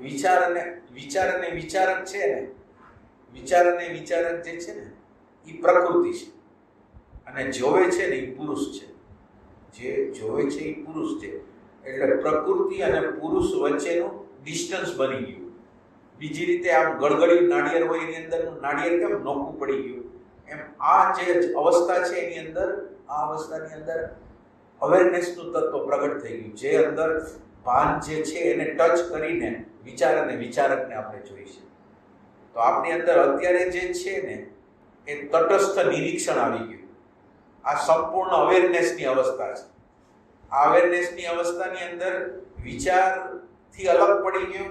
વિચાર અને વિચાર અને વિચારક છે ને, વિચાર અને વિચારક જે છે ને એ પ્રકૃતિ છે. અને જોવે છે ને એ પુરુષ છે. જે જોવે છે એ પુરુષ છે. એટલે પ્રકૃતિ અને પુરુષ વચ્ચેનું ડિસ્ટન્સ બની ગયું. બીજી રીતે આમ ગળગડી નાળિયેર હોય એની અંદરનું નાળિયેર કેમ નોખું પડી ગયું? એમ આ જે અવસ્થા છે એની અંદર, આ અવસ્થાની અંદર અવેરનેસનું તત્વ પ્રગટ થઈ ગયું. જે અંદર ભાન જે છે એને ટચ કરીને વિચાર અને વિચારકને આપણે જોઈશું તો આપણી અંદર અત્યારે જે છે ને, એ તટસ્થ નિરીક્ષણ આવી ગયું. આ સંપૂર્ણ અવેરનેસની અવસ્થા છે. આ અવેરનેસની અવસ્થાની અંદર વિચારથી અલગ પડી ગયો,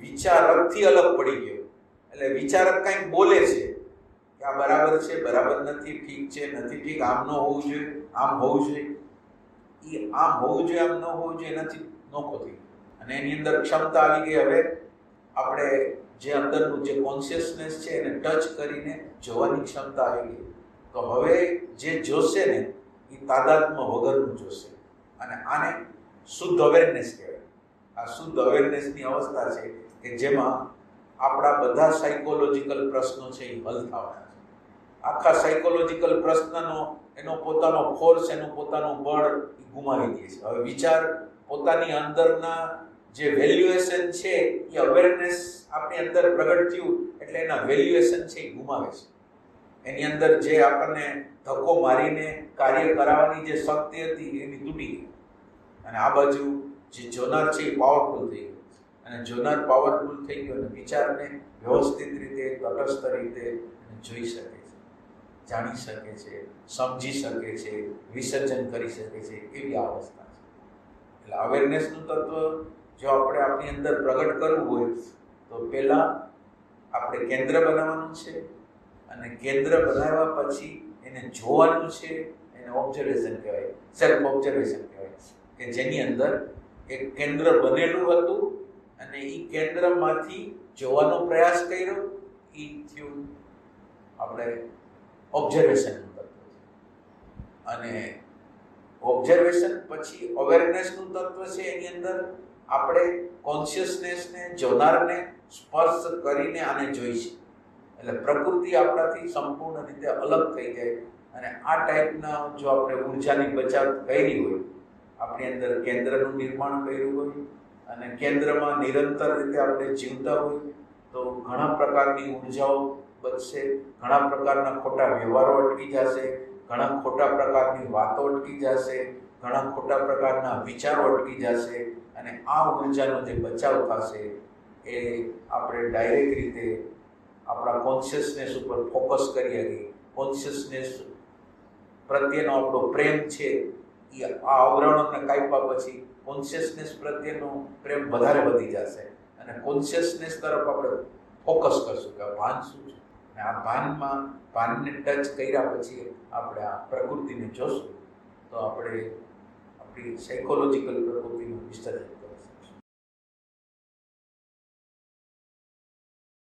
વિચારકથી અલગ પડી ગયો. એટલે વિચારક કંઈક બોલે છે કે આ બરાબર છે, બરાબર નથી, ઠીક છે, નથી ઠીક, આમ ન હોવું જોઈએ, આમ હોવું જોઈએ. એ આમ હોવું જોઈએ, આમ ન હોવું જોઈએ, એનાથી નોખો થઈ ગયો. અને એની અંદર ક્ષમતા આવી ગઈ. હવે આપણે જે અંદરનું જે કોન્શિયસનેસ છે એને ટચ કરીને જોવાની ક્ષમતા આવી ગઈ. તો હવે જે જોશે ને, એ તાદાત્મ વગરનું જોશે. અને આને શુદ્ધ અવેરનેસ કહેવાય. આ શુદ્ધ અવેરનેસની અવસ્થા છે કે જેમાં આપણા બધા સાયકોલોજીકલ પ્રશ્નો છે એ હલ થવાના છે. આખા સાયકોલોજીકલ પ્રશ્નનો, એનો પોતાનો ફોર્સ એનું પોતાનું બળ ગુમાવી દે છે. હવે વિચાર પોતાની અંદરના જે વેલ્યુએશન છે એ અવેરનેસ આપણી અંદર પ્રગટ થયું એટલે એના વેલ્યુએશન છે એ ગુમાવે છે. એની અંદર જે આપણને ધક્કો મારીને કાર્ય કરાવવાની જે શક્તિ હતી એની તૂટી ગઈ. અને આ બાજુ જે જોનાર છે એ પાવરફુલ થઈ ગયો. અને જોનાર પાવરફુલ થઈ ગયો અને વિચારને વ્યવસ્થિત રીતે, તટસ્થ રીતે જોઈ શકે છે, જાણી શકે છે, સમજી શકે છે, વિસર્જન કરી શકે છે એવી અવસ્થા છે. એટલે અવેરનેસનું તત્વ જો આપણે આપણી અંદર પ્રગટ કરવું હોય, તો પહેલાં આપણે કેન્દ્ર બનાવવાનું છે અને કેન્દ્ર બનાવ્યા પછી એને જોવાનું છે, એને ઓબ્ઝર્વેશન કહેવાય સેલ્ફ ઓબ્ઝર્વેશન કહેવાય, કે જેની અંદર એક કેન્દ્ર બનેલું હતું અને એ કેન્દ્રમાંથી જોવાનો પ્રયાસ કર્યો એ થયું આપણે ઓબ્ઝર્વેશનનું તત્વ અને ઓબ્ઝર્વેશન પછી અવેરનેસનું તત્વ છે એની અંદર આપણે કોન્શિયસનેસને જોનારને સ્પર્શ કરીને આને જોઈશું એટલે પ્રકૃતિ આપણાથી સંપૂર્ણ રીતે અલગ થઈ જાય અને આ ટાઈપના જો આપણે ઉર્જાની બચત કરી હોય, આપણી અંદર કેન્દ્રનું નિર્માણ કર્યું હોય અને કેન્દ્રમાં નિરંતર રીતે આપણે જીવતા હોય, તો ઘણા પ્રકારની ઉર્જાઓ બચશે ઘણા પ્રકારના ખોટા વ્યવહારો અટકી જશે ઘણા ખોટા પ્રકારની વાતો અટકી જશે, ઘણા ખોટા પ્રકારના વિચારો અટકી જશે અને આ ઉર્જાનો જે બચાવ થશે એ આપણે ડાયરેક્ટ રીતે આપણા કોન્શિયસનેસ ઉપર ફોકસ કરી હતી કોન્શિયસનેસ પ્રત્યેનો આપણો પ્રેમ છે એ આ આવરણોને કાપ્યા પછી કોન્શિયસનેસ પ્રત્યેનો પ્રેમ વધારે વધી જશે અને કોન્શિયસનેસ તરફ આપણે ફોકસ કરશું કે ભાન શું છે? આ ભાનમાં ભાનને ટચ કર્યા પછી આપણે આ પ્રકૃતિને જોશું. તો આપણે આપણી સાયકોલોજીકલ પ્રકૃતિનું વિસ્તરણ